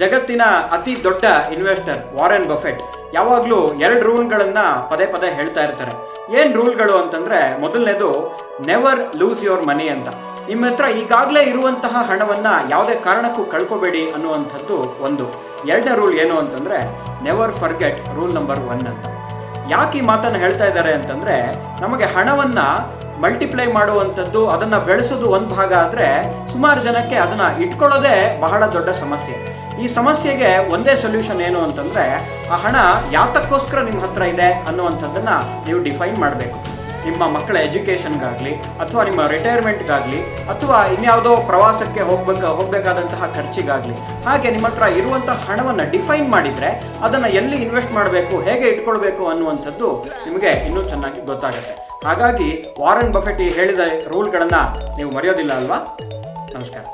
ಜಗತ್ತಿನ ಅತಿ ದೊಡ್ಡ ಇನ್ವೆಸ್ಟರ್ ವಾರೆನ್ ಬಫೆಟ್ ಯಾವಾಗಲೂ ಎರಡು ರೂಲ್ಗಳನ್ನು ಪದೇ ಪದೇ ಹೇಳ್ತಾ ಇರ್ತಾರೆ. ಏನು ರೂಲ್ಗಳು ಅಂತಂದ್ರೆ ಮೊದಲನೇದು ನೆವರ್ ಲೂಸ್ ಯುವರ್ ಮನಿ ಅಂತ. ನಿಮ್ಮ ಹತ್ರ ಈಗಾಗಲೇ ಇರುವಂತಹ ಹಣವನ್ನು ಯಾವುದೇ ಕಾರಣಕ್ಕೂ ಕಳ್ಕೊಬೇಡಿ ಅನ್ನುವಂಥದ್ದು ಒಂದು. ಎರಡನೇ ರೂಲ್ ಏನು ಅಂತಂದ್ರೆ never forget rule number one ಅಂತ. ಯಾಕೆ ಈ ಮಾತನ್ನು ಹೇಳ್ತಾ ಇದ್ದಾರೆ ಅಂತಂದ್ರೆ, ನಮಗೆ ಹಣವನ್ನ ಮಲ್ಟಿಪ್ಲೈ ಮಾಡುವಂಥದ್ದು, ಅದನ್ನು ಬೆಳೆಸೋದು ಒಂದು ಭಾಗ ಆದರೆ ಸುಮಾರು ಜನಕ್ಕೆ ಅದನ್ನ ಇಟ್ಕೊಳ್ಳೋದೇ ಬಹಳ ದೊಡ್ಡ ಸಮಸ್ಯೆ. ಈ ಸಮಸ್ಯೆಗೆ ಒಂದೇ ಸೊಲ್ಯೂಷನ್ ಏನು ಅಂತಂದರೆ, ಆ ಹಣ ಯಾತಕ್ಕೋಸ್ಕರ ನಿಮ್ಮ ಹತ್ರ ಇದೆ ಅನ್ನುವಂಥದ್ದನ್ನು ನೀವು ಡಿಫೈನ್ ಮಾಡಬೇಕು. ನಿಮ್ಮ ಮಕ್ಕಳ ಎಜುಕೇಷನ್ಗಾಗಲಿ ಅಥವಾ ನಿಮ್ಮ ರಿಟೈರ್ಮೆಂಟ್ಗಾಗಲಿ ಅಥವಾ ಇನ್ಯಾವುದೋ ಪ್ರವಾಸಕ್ಕೆ ಹೋಗ್ಬೇಕು, ಹೋಗಬೇಕಾದಂತಹ ಖರ್ಚಿಗಾಗಲಿ, ಹಾಗೆ ನಿಮ್ಮ ಹತ್ರ ಇರುವಂಥ ಹಣವನ್ನು ಡಿಫೈನ್ ಮಾಡಿದರೆ ಅದನ್ನು ಎಲ್ಲಿ ಇನ್ವೆಸ್ಟ್ ಮಾಡಬೇಕು, ಹೇಗೆ ಇಟ್ಕೊಳ್ಬೇಕು ಅನ್ನುವಂಥದ್ದು ನಿಮಗೆ ಇನ್ನೂ ಚೆನ್ನಾಗಿ ಗೊತ್ತಾಗುತ್ತೆ. ಹಾಗಾಗಿ ವಾರನ್ ಬಫೆಟ್ ಹೇಳಿದ ರೂಲ್ಗಳನ್ನು ನೀವು ಮರೆಯೋದಿಲ್ಲ ಅಲ್ವಾ? ನಮಸ್ಕಾರ.